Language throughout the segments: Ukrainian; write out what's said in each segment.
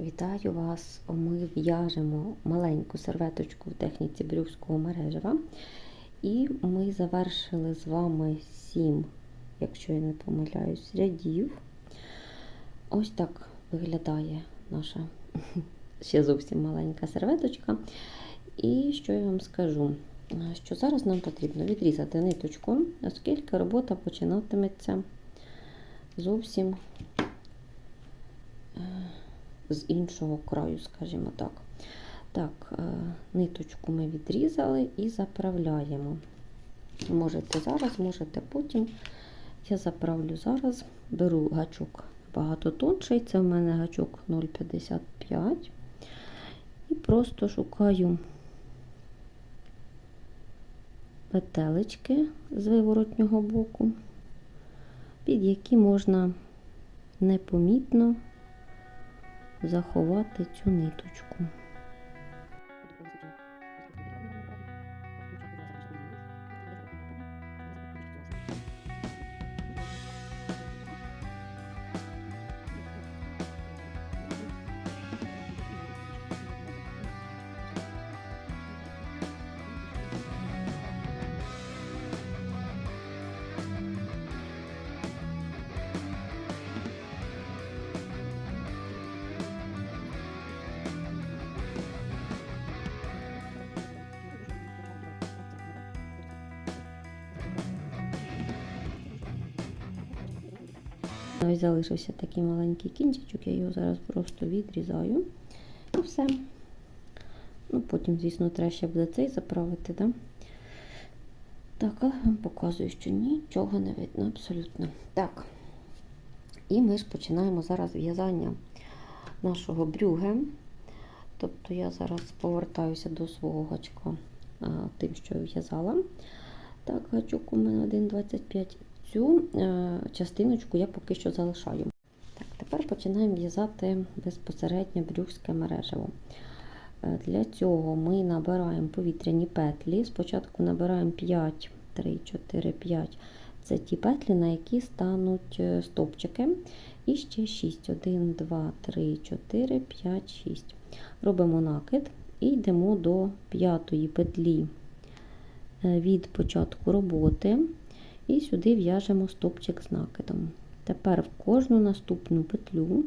Вітаю вас! Ми в'яжемо маленьку серветочку в техніці брюкського мережева. І ми завершили з вами 7, якщо я не помиляюсь, рядів. Ось так виглядає наша ще зовсім маленька серветочка. І що я вам скажу? Що зараз нам потрібно відрізати ниточку, оскільки робота починатиметься зовсім з іншого краю, скажімо так. Так, ниточку ми відрізали і заправляємо. Можете зараз, можете потім. Я заправлю зараз, беру гачок багато тонший, це в мене гачок 0,55. І просто шукаю петелечки з виворотнього боку, під які можна непомітно заховати цю ниточку. Ось залишився такий маленький кінчичок, я його зараз просто відрізаю. І все. Ну, Потім, звісно, треба ще буде цей заправити. Да? Так, але вам показую, що нічого не видно, абсолютно. Так. І ми ж починаємо зараз в'язання нашого брюге. Тобто я зараз повертаюся до свого гачка тим, що я в'язала. Так, гачок у мене 1,25 цю е, частиночку я поки що залишаю. Так, Тепер починаємо в'язати безпосередньо брюхське мережево. Е, для цього ми набираємо повітряні петлі. Спочатку набираємо 5, 3, 4, 5. Це ті петлі, на які стануть е, стопчики. І ще 6. 1, 2, 3, 4, 5, 6. Робимо накид і йдемо до п'ятої петлі від початку роботи. І сюди в'яжемо стопчик з накидом. Тепер в кожну наступну петлю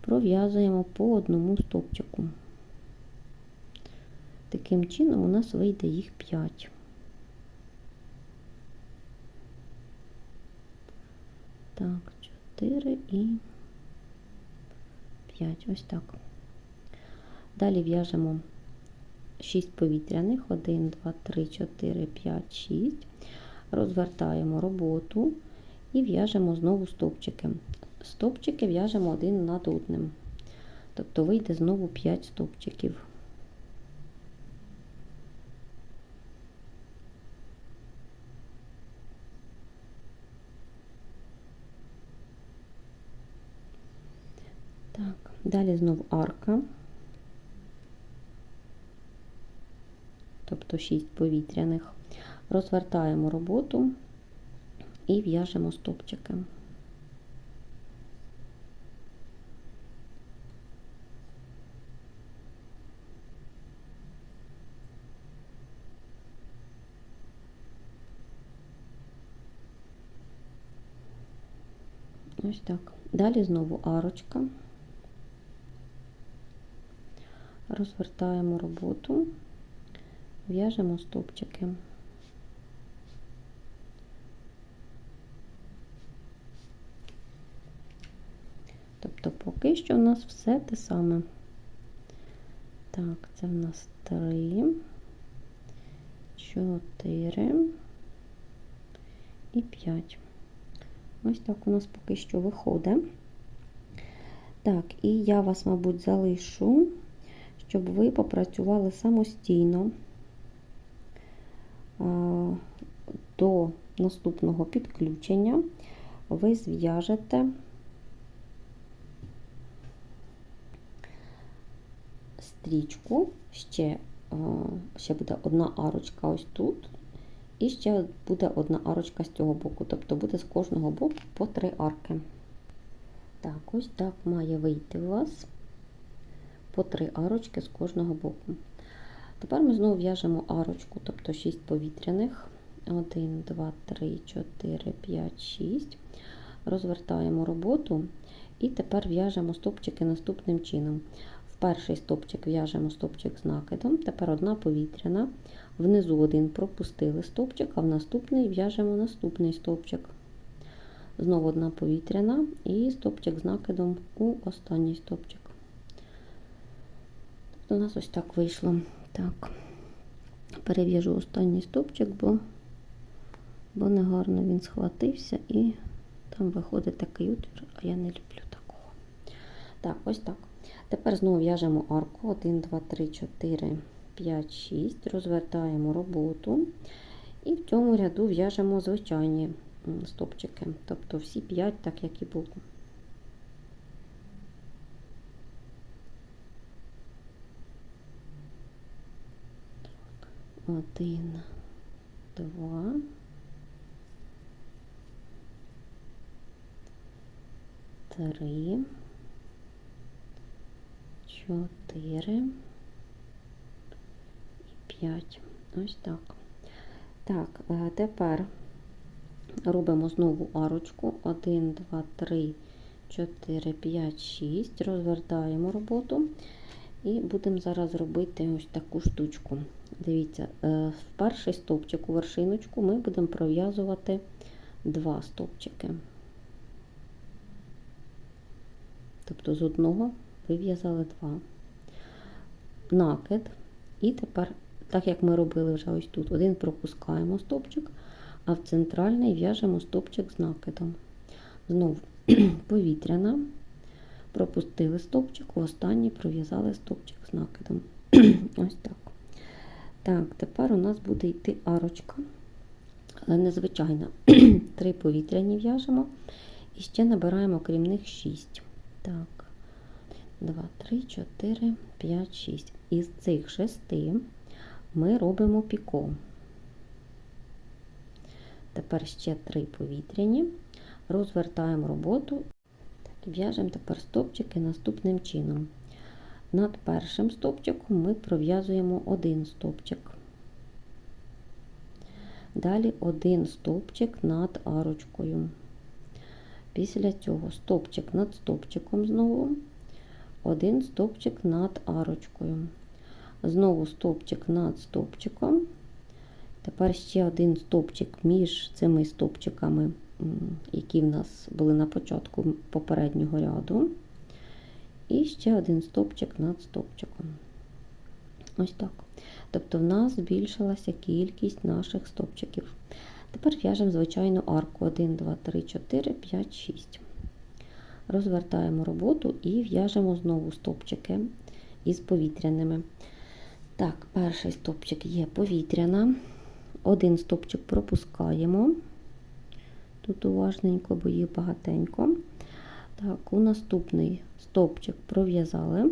пров'язуємо по одному стопчику. Таким чином у нас вийде їх 5. Так, 4 і 5. Ось так. Далі в'яжемо 6 повітряних, 1, 2, 3, 4, 5, 6 розвертаємо роботу і в'яжемо знову стовпчики. Стовпчики в'яжемо один над одним. Тобто вийде знову 5 стовпчиків. Так, далі знову арка, тобто 6 повітряних розвертаємо роботу і в'яжемо стопчики. Ось так. Далі знову арочка. Розвертаємо роботу, в'яжемо стопчики. Тобто поки що у нас все те саме. Так, це в нас 3, 4 і 5. Ось так у нас поки що виходить. Так, і я вас, мабуть, залишу, щоб ви попрацювали самостійно до наступного підключення. Ви зв'яжете стрічку, ще, е, ще буде одна арочка ось тут, і ще буде одна арочка з цього боку, тобто буде з кожного боку по три арки. Так, ось так має вийти у вас. по 3 арочки з кожного боку. Тепер ми знову в'яжемо арочку, тобто 6 повітряних. 1, 2, 3, 4, 5, 6. Розвертаємо роботу і тепер в'яжемо стопчики наступним чином. Перший стопчик в'яжемо стопчик з накидом, тепер одна повітряна. Внизу один пропустили стопчик, а в наступний в'яжемо наступний стопчик. Знову одна повітряна і стопчик з накидом у останній стопчик. Тобто у нас ось так вийшло. Так, перев'яжу останній стопчик, бо, бо негарно він схватився і там виходить такий утвір, а я не люблю такого. Так, ось так. Тепер знову в'яжемо арку 1, 2, 3, 4, 5, 6, розвертаємо роботу. І в цьому ряду в'яжемо звичайні стопчики, тобто всі 5, так як і було. Один, два. Три, чотири і п'ять. Ось так. Так, е, тепер робимо знову арочку. 1, 2, 3, 4, 5, 6. Розвертаємо роботу. І будемо зараз робити ось таку штучку. Дивіться, е, в перший стовпчик у вершиночку ми будемо пров'язувати два стовпчики. Тобто з одного вив'язали два. Накид. І тепер, так як ми робили вже ось тут, один пропускаємо стовпчик, а в центральний в'яжемо стовпчик з накидом. Знову повітряна. Пропустили стовпчик, в останній пров'язали стовпчик з накидом. Ось так. Так, тепер у нас буде йти арочка, але незвичайна. Три повітряні в'яжемо і ще набираємо крім них 6. Так, 2, 3, 4, 5, 6. Із цих шести ми робимо піко. Тепер ще три повітряні, розвертаємо роботу в'яжемо тепер стовпчики наступним чином. Над першим стовпчиком ми пров'язуємо один стовпчик. Далі один стовпчик над арочкою. Після цього стовпчик над стовпчиком знову, один стовпчик над арочкою. Знову стовпчик над стовпчиком. Тепер ще один стовпчик між цими стовпчиками, які в нас були на початку попереднього ряду. І ще один стовпчик над стовпчиком. Ось так. Тобто в нас збільшилася кількість наших стовпчиків. Тепер в'яжемо звичайну арку 1, 2, 3, 4, 5, 6. Розвертаємо роботу і в'яжемо знову стовпчики із повітряними. Так, перший стовпчик є повітряна. Один стовпчик пропускаємо. Тут уважненько, бо їх багатенько. Так, у наступний стовпчик пров'язали,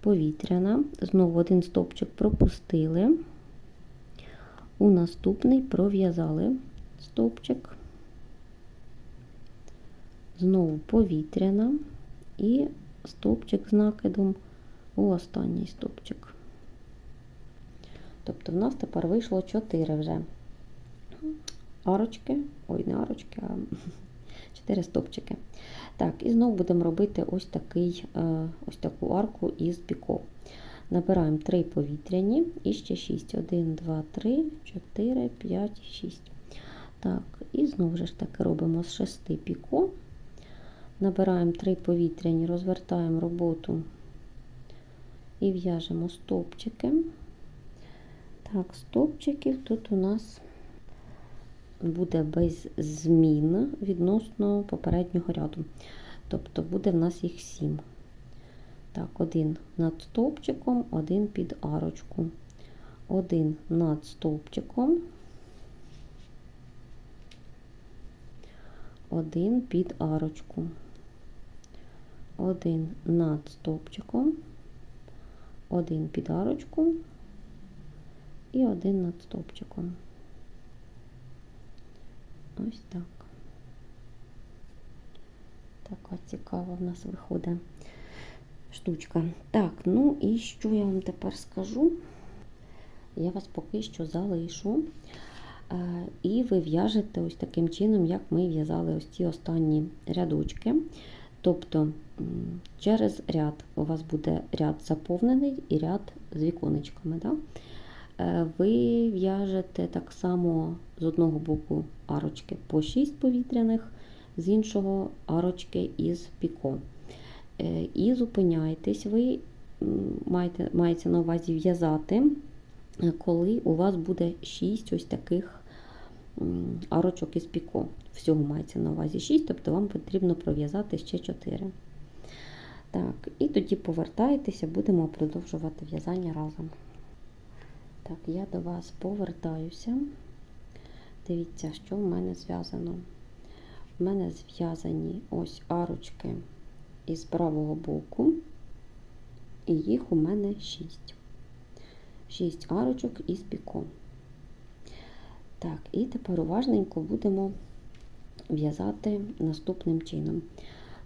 повітряна, знову один стовпчик пропустили, у наступний пров'язали стовпчик, знову повітряна і стовпчик з накидом у останній стовпчик. Тобто в нас тепер вийшло 4 вже арочки, ой, не арочки, а 4 стопчики. Так, і знову будемо робити ось такий, е, ось таку арку із піко. Набираємо 3 повітряні і ще 6. 1, 2, 3, 4, 5, 6. Так, і знову ж таки робимо з 6 піко. Набираємо 3 повітряні, розвертаємо роботу і в'яжемо стовпчики. Так, стовпчиків тут у нас буде без змін відносно попереднього ряду. Тобто буде в нас їх 7. Так, один над стовпчиком, один під арочку. Один над стовпчиком, один під арочку. Один над стовпчиком, один під арочку і один над стовпчиком. Ось так. Така цікава в нас виходить штучка. Так, ну і що я вам тепер скажу? Я вас поки що залишу. Е, І ви в'яжете ось таким чином, як ми в'язали ось ці останні рядочки. Тобто через ряд у вас буде ряд заповнений і ряд з віконечками. Да? Е, Ви в'яжете так само з одного боку арочки по 6 повітряних, з іншого арочки із піко. Е, І зупиняєтесь ви, маєте, мається на увазі в'язати, коли у вас буде 6 ось таких арочок із піко. Всього мається на увазі 6, тобто вам потрібно пров'язати ще 4. Так, і тоді повертаєтеся, будемо продовжувати в'язання разом. Так, я до вас повертаюся. Дивіться, що в мене зв'язано. В мене зв'язані ось арочки із правого боку, і їх у мене 6. 6 арочок із піком. Так, і тепер уважненько будемо в'язати наступним чином.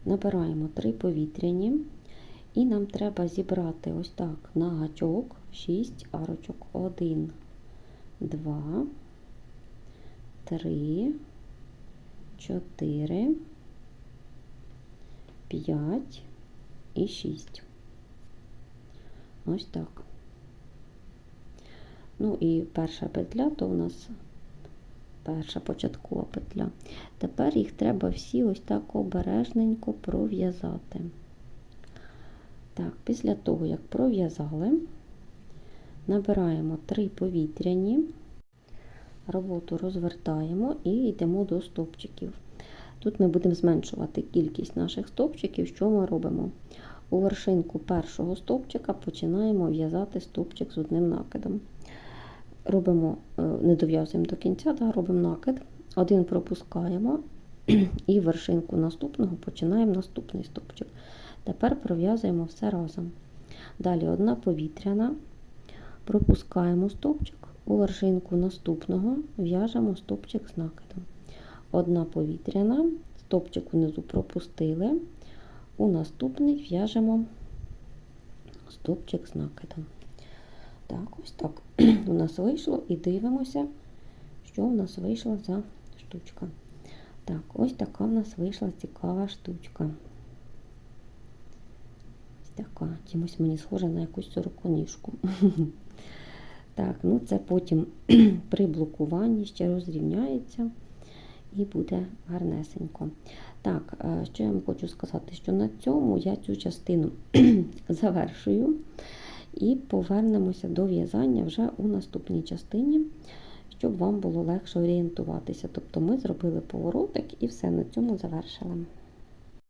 Набираємо 3 повітряні, і нам треба зібрати ось так на гачок 6 арочок. 1, 2, 3, 4, 5 і 6. Ось так. Ну і перша петля, то у нас перша початкова петля. Тепер їх треба всі ось так обережненько пров'язати. Так, після того, як пров'язали, набираємо 3 повітряні, роботу розвертаємо і йдемо до стовпчиків. Тут ми будемо зменшувати кількість наших стовпчиків. Що ми робимо? У вершинку першого стовпчика починаємо в'язати стовпчик з одним накидом. Робимо, е, не дов'язуємо до кінця, да, робимо накид, один пропускаємо і вершинку наступного починаємо наступний стовпчик. Тепер пров'язуємо все разом. Далі одна повітряна, пропускаємо стовпчик, у вершинку наступного в'яжемо стовпчик з накидом. Одна повітряна, стовпчик внизу пропустили, у наступний в'яжемо стовпчик з накидом. Так, ось так у нас вийшло і дивимося, що у нас вийшла за штучка. Так, ось така в нас вийшла цікава штучка. Ось така, чимось мені схожа на якусь сороконіжку. Так, ну це потім при блокуванні ще розрівняється і буде гарнесенько. Так, е, що я вам хочу сказати, що на цьому я цю частину завершую. І повернемося до в'язання вже у наступній частині, щоб вам було легше орієнтуватися. Тобто ми зробили поворотик і все на цьому завершили.